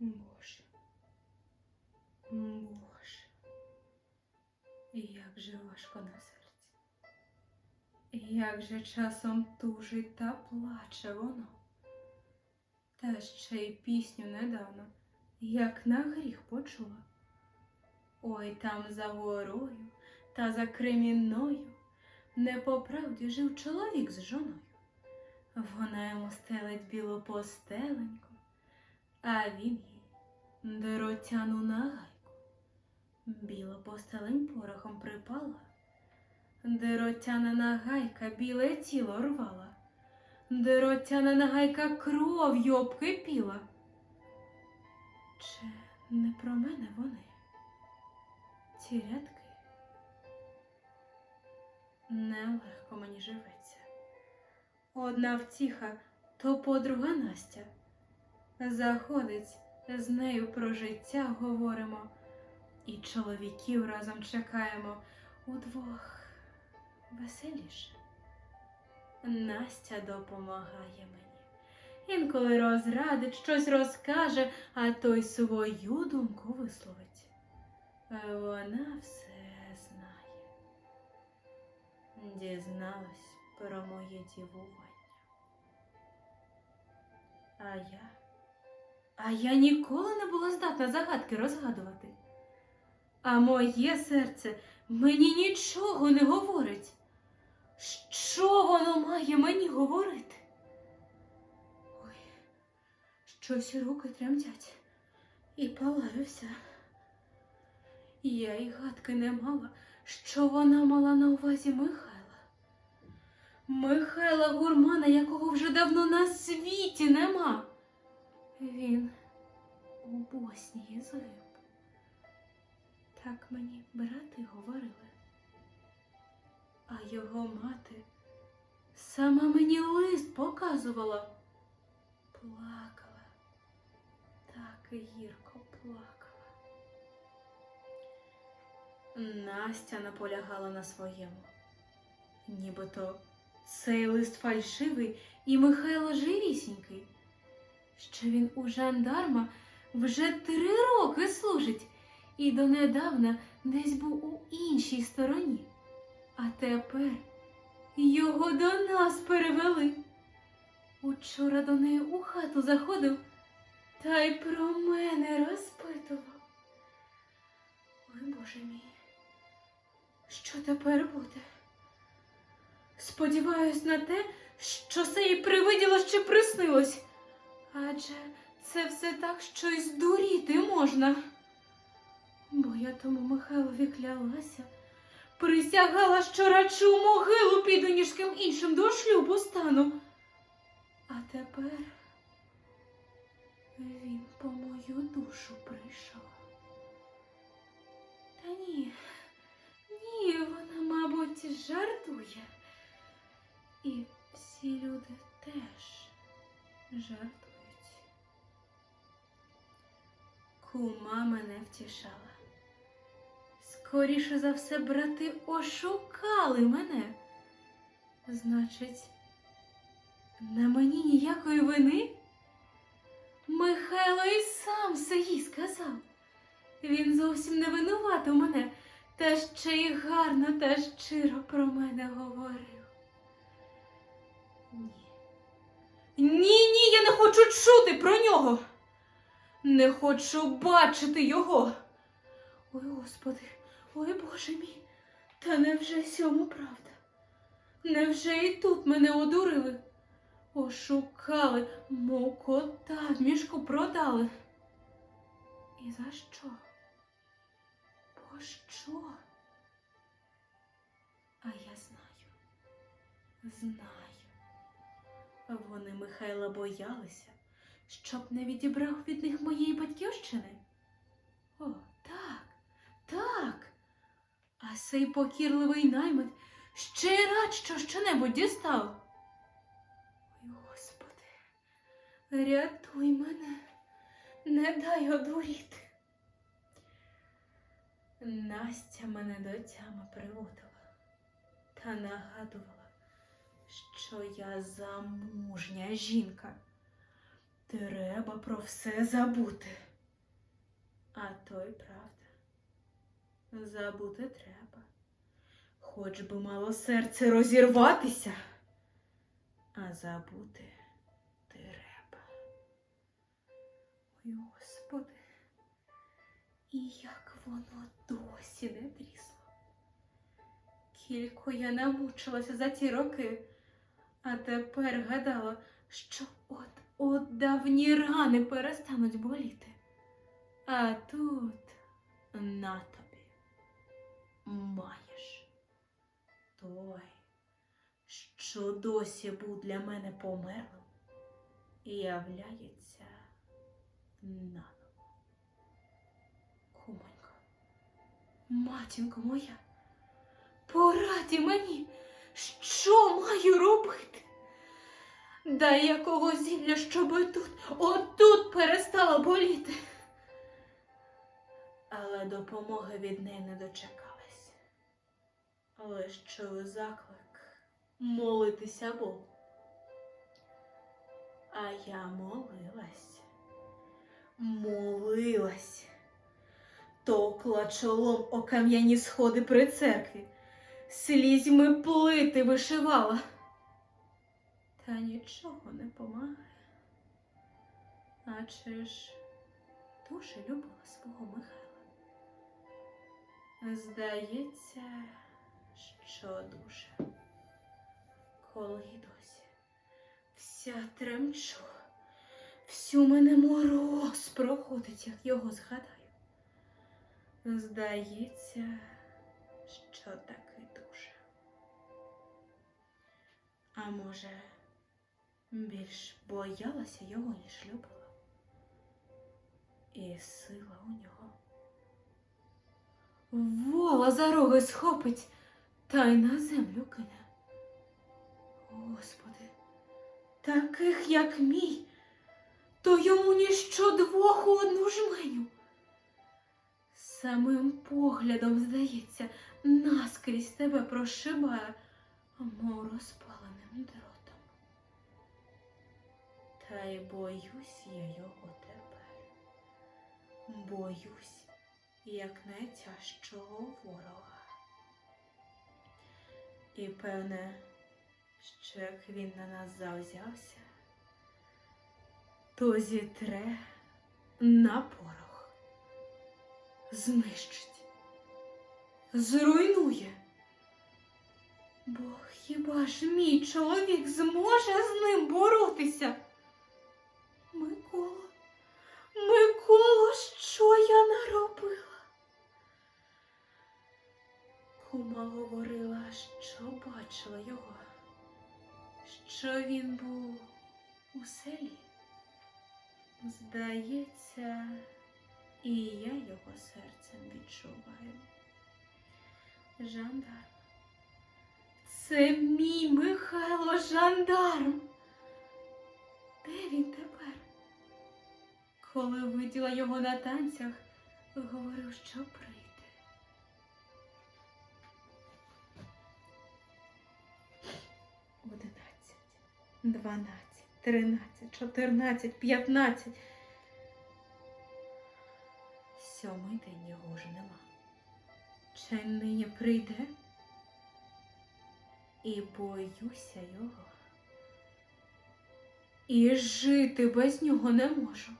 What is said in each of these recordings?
Боже. Боже. Як же важко на серці. Як же часом тужить та плаче воно. Та ще й пісню недавно, як на гріх почула. Ой там за горою та за кремінною не по правді жив чоловік з жоною. Вона йому стелить білу постеленьку, а він доротяну нагайку. Біла постелень порохом припала, доротяна нагайка біле тіло рвала, доротяна нагайка кров'ю обкипіла. Чи не про мене вони? Ці рядки? Нелегко мені живеться. Одна втіха, то подруга Настя. Заходить, з нею про життя говоримо, і чоловіків разом чекаємо удвох веселіше. Настя допомагає мені. Інколи розрадить, щось розкаже, а то й свою думку висловить. Вона все знає. Дізналась про моє дівування. А я. А я ніколи не була здатна загадки розгадувати. А моє серце мені нічого не говорить. Що воно має мені говорити? Ой, щось руки тремтять і палаю вся. Я й гадки не мала, що вона мала на увазі Михайла. Михайла гурмана, якого вже давно на світі нема. Він у Боснії згиб. Так мені брати говорили. А його мати сама мені лист показувала. Плакала, так гірко плакала. Настя наполягала на своєму. Нібито цей лист фальшивий і Михайло живісінький, що він у жандарма вже три роки служить і донедавна десь був у іншій стороні. А тепер його до нас перевели. Учора до неї у хату заходив та й про мене розпитував. Ой, Боже мій, що тепер буде? Сподіваюсь на те, що це їй привиділо чи приснилось. Адже це все так, що й здуріти можна. Бо я тому Михайлові клялася, присягала, що радше у могилу піду, ніж ким іншим до шлюбу стану. А тепер він по мою душу прийшов. Та ні, ні, вона, мабуть, жартує. І всі люди теж жартують. Кума мене втішала. Скоріше за все, брати ошукали мене. Значить, на мені ніякої вини? Михайло і сам все їй сказав. Він зовсім не винуватив мене, та ще й гарно та щиро про мене говорив. Ні. Ні, ні, я не хочу чути про нього. Не хочу бачити його. Ой, Господи, ой Боже мій, та невже сьому правда? Невже і тут мене одурили? Ошукали, мов кота в мішку продали. І за що? Бо що? А я знаю, знаю. Вони Михайла боялися, щоб не відібрав від них моєї батьківщини. О, так, так. А сей покірливий наймит ще й рад, що щонебудь дістав. Ой, Господи, рятуй мене, не дай одуріти. Настя мене до тями приводила та нагадувала, що я замужня жінка. Треба про все забути. А то й правда. Забути треба. Хоч би мало серце розірватися, а забути треба. Ой, Господи, і як воно досі не трісло. Кілько я намучилася за ті роки, а тепер гадала, що от от давні рани перестануть боліти. А тут на тобі маєш той, що досі був для мене померлим, і являється наново. Кумонько, матінко моя, пораді мені, що маю робити? Дай якого зілля, щоб тут, отут перестало боліти. Але допомоги від неї не дочекалась. Лиш чую заклик молитися Богу. А я молилась, молилась, токла чолом о кам'яні сходи при церкві, слізьми плити вишивала. Та нічого не помагає. Наче ж дуже любила свого Михайла. Здається, що дуже. Коли й досі вся тремчу, всю мене мороз проходить, як його згадаю. Здається, що таки дуже. А може, більш боялася його, ніж любила. І сила у нього. Вола за роги схопить та й на землю кине. Господи, таких, як мій, то йому ніщо двох у одну жменю. Самим поглядом, здається, наскрізь тебе прошибає, мов розпаленим дротом. Та й боюсь я його тепер. Боюсь, як найтяжчого ворога. І певне, що як він на нас завзявся, то зітре на порох, знищить, зруйнує. Бо хіба ж мій чоловік зможе з ним боротися? Микола, Микола, що я наробила? Кума говорила, що бачила його, що він був у селі. Здається, і я його серцем відчуваю. Жандарм. Це мій Михайло жандарм. Коли виділа його на танцях, говорив, що прийде. Одинадцять, дванадцять, тринадцять, чотирнадцять, п'ятнадцять. Сьомий день його вже нема. Чи нині прийде? І боюся його. І жити без нього не можу.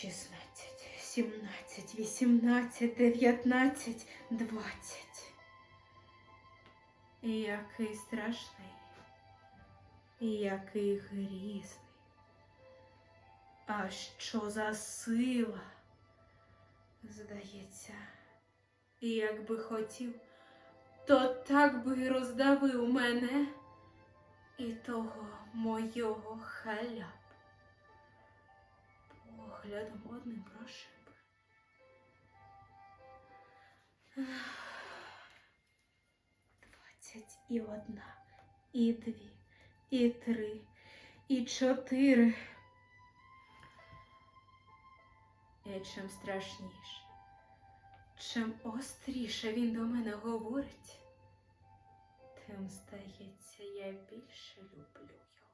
Шістнадцять, сімнадцять, вісімнадцять, дев'ятнадцять, двадцять. І який страшний, який грізний. А що за сила? Здається, і якби хотів, то так би роздавив мене і того мойого халяп. Поглядом одним прошиб. Двадцять і одна, і дві, і три, і чотири. І чим страшніше, чим остріше він до мене говорить, тим, здається, я більше люблю його.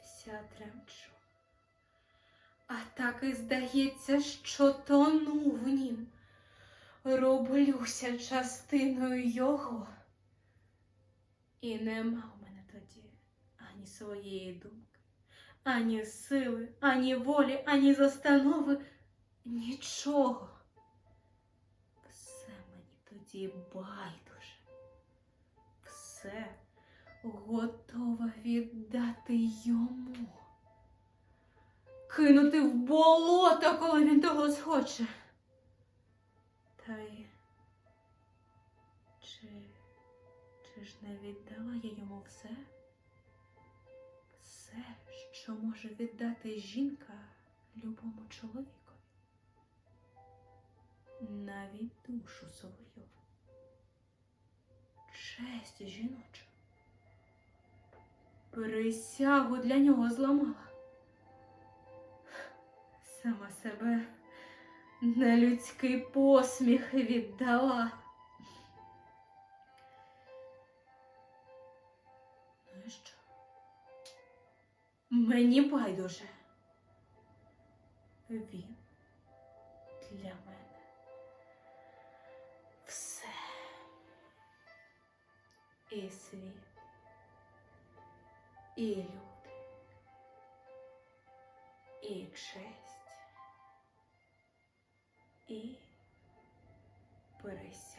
вся тремчу. А так і здається, що тону в нім, роблюся частиною його. І нема в мене тоді ані своєї думки, ані сили, ані волі, ані застанови, нічого. Все мені тоді байдуже. Все готова віддати йому. Кинути в болото, коли він того схоче. Та й чи, чи ж не віддала я йому все? Все, що може віддати жінка любому чоловікові. Навіть душу свою. Честь жіночу. Присягу для нього зламала. Сама себе на людський посміх віддала. Ну і що? Мені байдуже. Він для мене все. І світ, і люди, і честь, і пересіння.